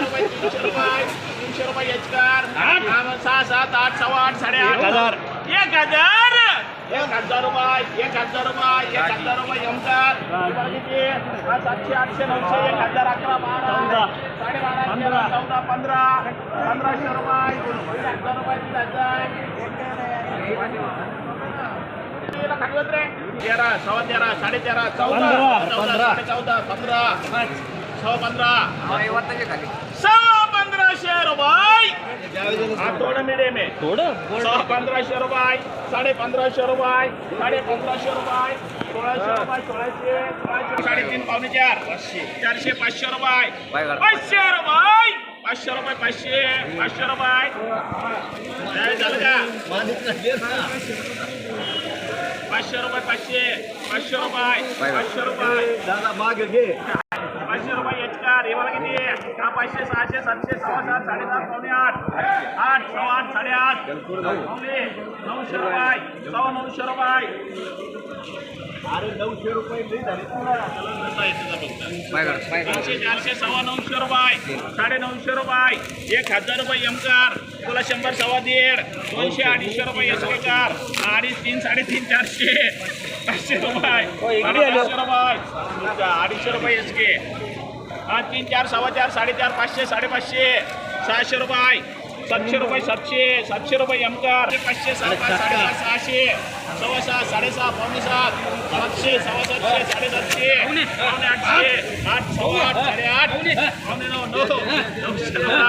रुपये तीनशे रुपये तीनशे रुपये एचकार सहा सात आठ सव्वा आठ साडेआठ एक हजार. एक हजार एक हजार रुपये एक हजार रुपये एक हजार रुपये एमकार सातशे आठशे नऊशे एक हजार अकरा बारा साडेबारा चौदा पंधरा पंधराशे रुपये हजार रुपये तीन हजार तेरा सव्वा तेरा साडे तेरा चौदा चौदा साडे चौदा पंधरा सव्वा पंधरा सव्वा पंधराशे रुपये हा थोडं मिडियम आहे सहा पंधराशे रुपये साडे पंधराशे रुपये साडे पंधराशे रुपये सोळाशे रुपये सोळाशे सोळाशे साडेतीन पावणे चार चारशे पाचशे रुपये पाचशे रुपये पाचशे रुपये पाचशे पाचशे रुपये झालं का पाचशे रुपये पाचशे पाचशे रुपये पाचशे रुपये दादा माग घे पाचशे रुपये एचकार हे मला किती? हा पाचशे सहाशे सातशे सव्वा सात साडेसात पावणे आठ. आठ सव्वा आठ साडेआठ. पावणे नऊशे रुपये सव्वा नऊशे रुपये. अरे नऊशे रुपये तीनशे चारशे सव्वा नऊशे रुपये साडे नऊशे रुपये. एक हजार रुपये एमकार तुला शंभर सव्वा दीड. दोनशे अडीचशे रुपये एसकेकार अडीच तीन साडेतीन चारशे. पाचशे रुपये. अडीचशे रुपये. अडीचशे रुपये एसके हा तीन चार सव्वा चार साडेचार पाचशे साडेपाचशे. सहाशे रुपये. सातशे रुपये सातशे. सातशे रुपये एमकार पाचशे साडेपाच साडेपाच सहाशे. सव्वा सहा साडेसहा पावणे सात सातशे सव्वा सातशे साडेसातशे. पावणे आठशे. आठ सव्वा आठ साडेआठ. पावणे नऊ नऊ. नऊशे रुपये.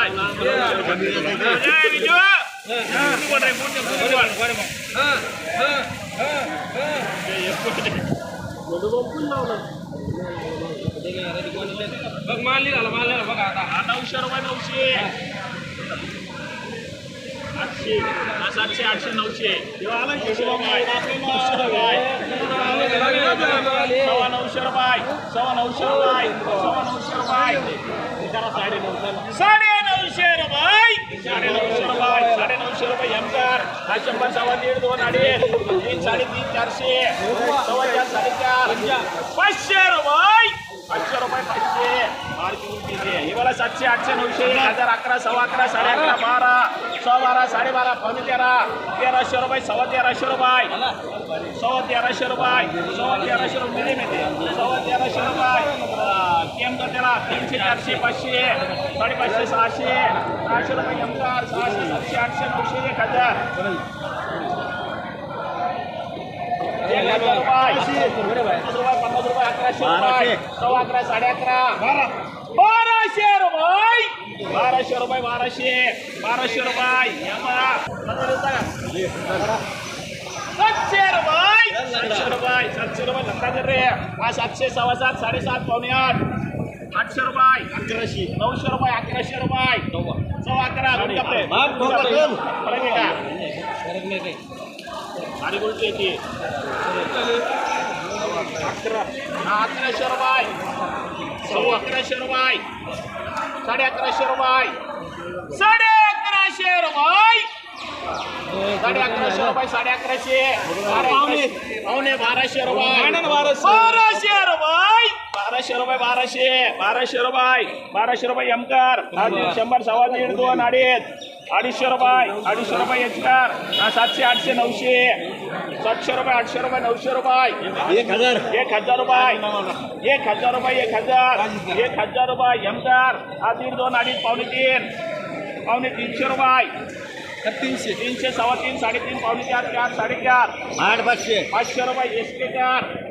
हा, नऊशे रुपये नऊशे आठशे सातशे आठशे नऊशे नऊशे रुपये नऊशे रुपये सव्वा नऊशे रुपये सव्वा नऊशे रुपये सव्वा नऊशे रुपये साडे नऊशे रुपये साडे नऊशे रुपये साडे नऊशे रुपये एमकार हा शंभर सव्वा दीड दोन अडीच तीन साडेतीन चारशे. सव्वा चार साडेचार. पाचशे रुपये. पाचशे रुपये पाचशे. बारकी हे मला सातशे आठशे नऊशे एक हजार अकरा सव्वा अकरा साडे अकरा बारा. सव्वा बारा साडेबारा पावणे तेरा. तेराशे रुपये सव्वा तेराशे रुपये. सव्वा तेराशे रुपये. सव्वा तेराशे रुपये. मिळून सव्वा तेरा तीनशे चारशे पाचशे साडेपाचशे सहाशे सहाशे रुपये एमकार सहाशे सातशे आठशे नऊशे एक हजार. एक हजार रुपये. पन्नास रुपये अकराशे रुपये सव्वा अकरा साडे अकरा. बाराशे रुपये. बाराशे रुपये बाराशे बाराशे रुपये. या बघा. सातशे रुपये. सातशे रुपये सातशे रुपये. धंदा रे. हा सातशे सव्वा सात साडेसात पावणे आठ. अकराशे नऊशे रुपये अकराशे रुपये. सव्वा अकरा का? आणि बोलते ती. अकरा अकराशे रुपये. सव्वा अकराशे रुपये. साडे अकराशे रुपये. साडे अकराशे रुपये. साडे अकराशे रुपये साडे अकराशे. पावणे बाराशे रुपये. बाराशे रुपये. बाराशे रुपये बाराशे बाराशे रुपये बाराशे रुपये एमकार शंभर सव्वा दीड दोन अडीच. अडीचशे रुपये अडीचशे रुपये एचकार सातशे आठशे नऊशे. सातशे रुपये आठशे रुपये नऊशे रुपये. एक हजार. एक हजार रुपये. एक हजार रुपये एक हजार. एक हजार रुपये एमदार हा दीड दोन अडीच पावणे तीन. पावणे तीनशे रुपये. तीनशे. तीनशे सव्वा तीन साडेतीन पावणे चार चार साडेचार. आठ पाचशे. पाचशे रुपये एस के चार.